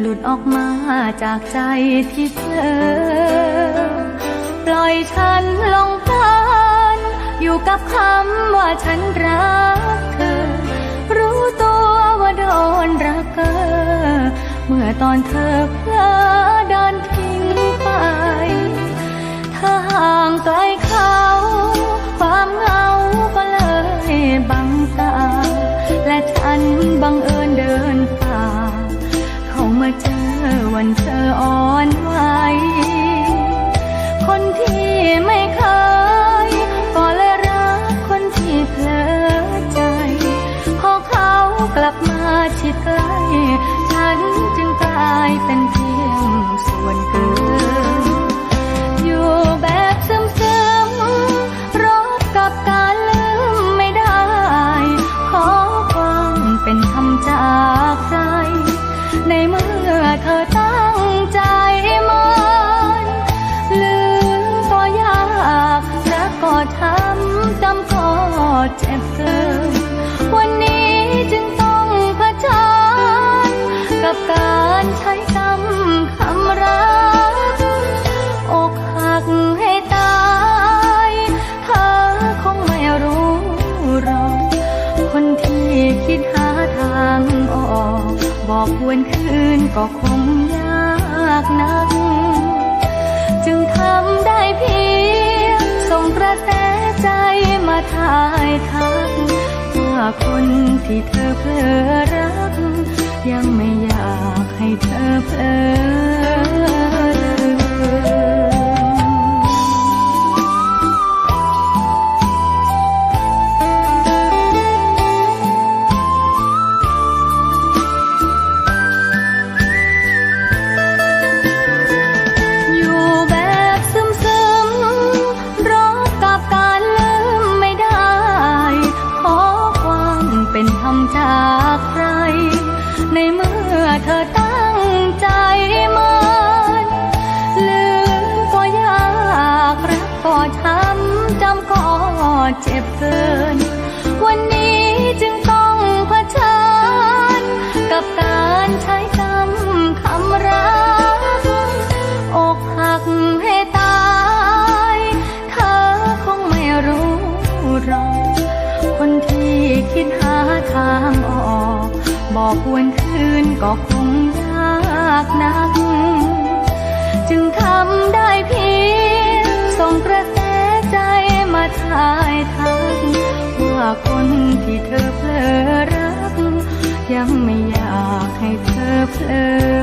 หลุดออกมาจากใจที่เธอ ปล่อยฉันลงพานอยู่กับคำว่าฉันรักเธอ รู้ตัวว่าโดนรักเกอเมื่อตอนเธอเพลอเดินทิ้งไปเธอห่างไกลเขา ความเหงาก็เลยบังตา และฉันบังเอิญเดิน มาเจอวันเธออ่อนไหวคนที่ไม่เคยก็เลยรักคนที่เพลอใจ พอเขากลับมาชิดใกล้ฉันจึงกลายเป็นเพียงส่วนเกิน อยู่แบบซึมๆรบกับการลืมไม่ได้ ขอความเป็นธรรมจา บอกควรคืนก็คงยากนัก จึงทำได้เพียงส่งกระแสใจมาทายทักว่าคนที่เธอเพลอรัก ยังไม่อยากให้เธอเพลอ กวนคืนก็คงยากนัก จึงทำได้เพียงส่งกระแสใจมาทายทัก ว่าคนที่เธอเพลอรัก ยังไม่อยากให้เธอเพลอ